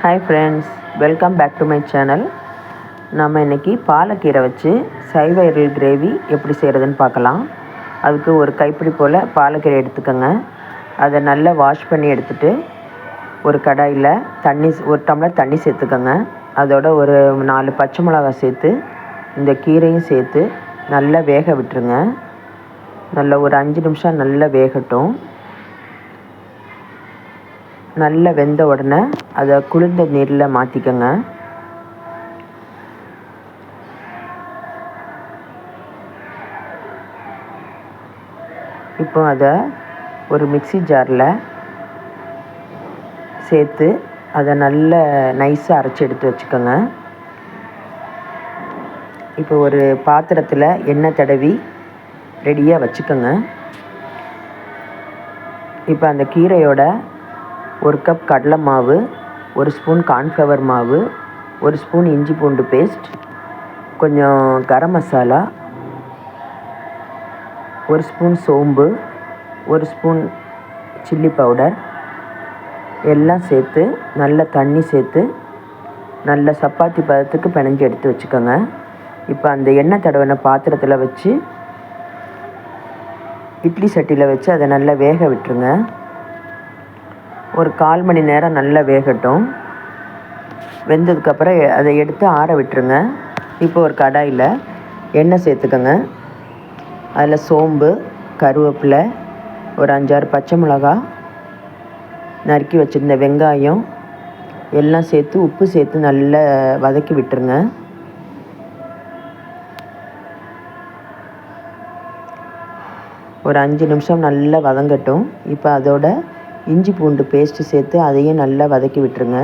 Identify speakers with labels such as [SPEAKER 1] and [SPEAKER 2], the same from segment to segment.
[SPEAKER 1] Hi friends welcome back to my channel நம்ம இன்றைக்கி பாலக்கீரை வச்சு சைவ எரில் கிரேவி எப்படி செய்கிறதுன்னு பார்க்கலாம். அதுக்கு ஒரு கைப்பிடி போல் பாலக்கீரை எடுத்துக்கோங்க. அதை நல்லா வாஷ் பண்ணி எடுத்துகிட்டு ஒரு கடாயில் தண்ணி ஒரு டம்ளர் தண்ணி சேர்த்துக்கோங்க. அதோட ஒரு நாலு பச்சை மிளகா சேர்த்து இந்த கீரையும் சேர்த்து நல்லா வேக விட்டுருங்க. நல்லா ஒரு அஞ்சு நிமிஷம் நல்லா வேகட்டும். நல்லா வெந்த உடனே அதை குளிர்ந்த நீரில் மாற்றிக்கோங்க இப்போ அதை ஒரு மிக்சி ஜாரில் சேர்த்து அதை நல்ல நைஸாக அரைச்சி எடுத்து வச்சுக்கோங்க. இப்போ ஒரு பாத்திரத்தில் எண்ணெய் தடவி ரெடியாக வச்சுக்கோங்க. இப்போ அந்த கீரையோட ஒரு கப் கடலை மாவு ஒரு ஸ்பூன் கார்ன்ஃப்ளவர் மாவு ஒரு ஸ்பூன் இஞ்சி பூண்டு பேஸ்ட் கொஞ்சம் கரம் மசாலா ஒரு ஸ்பூன் சோம்பு ஒரு ஸ்பூன் சில்லி பவுடர் எல்லாம் சேர்த்து நல்ல தண்ணி சேர்த்து நல்ல சப்பாத்தி பதத்துக்கு பிணைஞ்சி எடுத்து வச்சுக்கோங்க. இப்போ அந்த எண்ணெய் தடவின பாத்திரத்தில் வச்சு இட்லி சட்டியில் வச்சு அதை நல்லா வேக விட்டுருங்க. ஒரு கால் மணி நேரம் நல்லா வேகட்டும். வெந்ததுக்கப்புறம் அதை எடுத்து ஆற விட்டுருங்க. இப்போ ஒரு கடாயில் எண்ணெய் சேர்த்துக்கோங்க. அதில் சோம்பு கருவேப்பிலை ஒரு அஞ்சாறு பச்சை மிளகா நறுக்கி வச்சுருந்த வெங்காயம் எல்லாம் சேர்த்து உப்பு சேர்த்து நல்லா வதக்கி விட்டுருங்க. ஒரு அஞ்சு நிமிஷம் நல்லா வதங்கட்டும். இப்போ அதோட இஞ்சி பூண்டு பேஸ்ட்டு சேர்த்து அதையும் நல்லா வதக்கி விட்டுருங்க.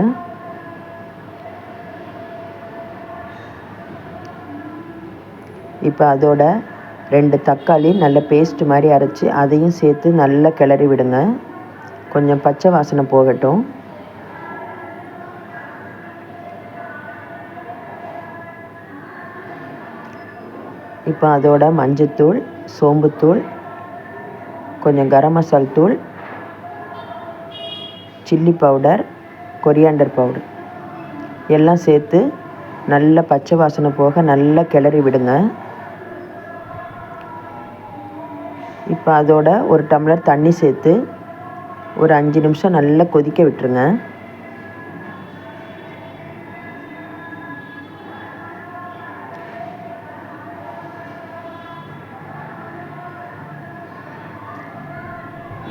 [SPEAKER 1] இப்போ அதோட ரெண்டு தக்காளி நல்ல பேஸ்ட் மாதிரி அரைச்சி அதையும் சேர்த்து நல்லா கிளறி விடுங்க. கொஞ்சம் பச்சை வாசனை போகட்டும். இப்போ அதோட மஞ்சத்தூள் சோம்புத்தூள் கொஞ்சம் கரம் மசால் தூள் சில்லி பவுடர் கொரியாண்டர் பவுடர் எல்லாம் சேர்த்து நல்ல பச்சை வாசனை போக நல்லா கிளறி விடுங்க. இப்போ அதோட ஒரு டம்ளர் தண்ணி சேர்த்து ஒரு அஞ்சு நிமிஷம் நல்லா கொதிக்க விட்டுருங்க.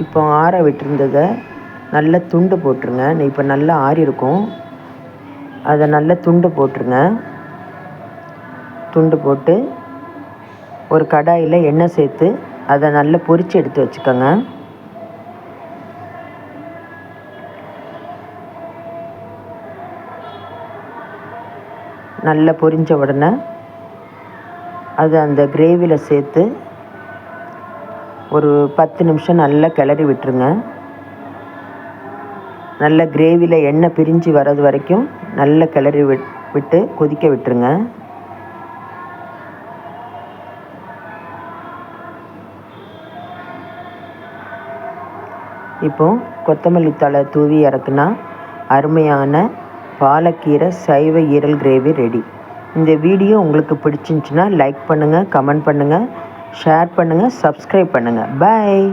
[SPEAKER 1] இப்போ ஆற விட்டுருந்ததை நல்ல துண்டு போட்டுருங்க. இப்போ நல்லா ஆறி இருக்கும். அதை நல்லா துண்டு போட்டுருங்க. துண்டு போட்டு ஒரு கடாயில் எண்ணெய் சேர்த்து அதை நல்லா பொரித்து எடுத்து வச்சுக்கோங்க. நல்லா பொரிஞ்ச உடனே அது அந்த கிரேவியில் சேர்த்து ஒரு பத்து நிமிஷம் நல்லா கிளறி விட்டுருங்க. நல்ல கிரேவியில் எண்ணெய் பிரிஞ்சு வர்றது வரைக்கும் நல்ல கிளறி விட் விட்டு கொதிக்க விட்டுருங்க. இப்போ கொத்தமல்லி தழை தூவி இறக்குனா அருமையான பாலக்கீரை சைவ ஈரல் கிரேவி ரெடி இந்த வீடியோ உங்களுக்கு பிடிச்சிருந்துச்சின்னா லைக் பண்ணுங்கள் கமெண்ட் பண்ணுங்கள் ஷேர் பண்ணுங்கள் சப்ஸ்கிரைப் பண்ணுங்கள் பாய்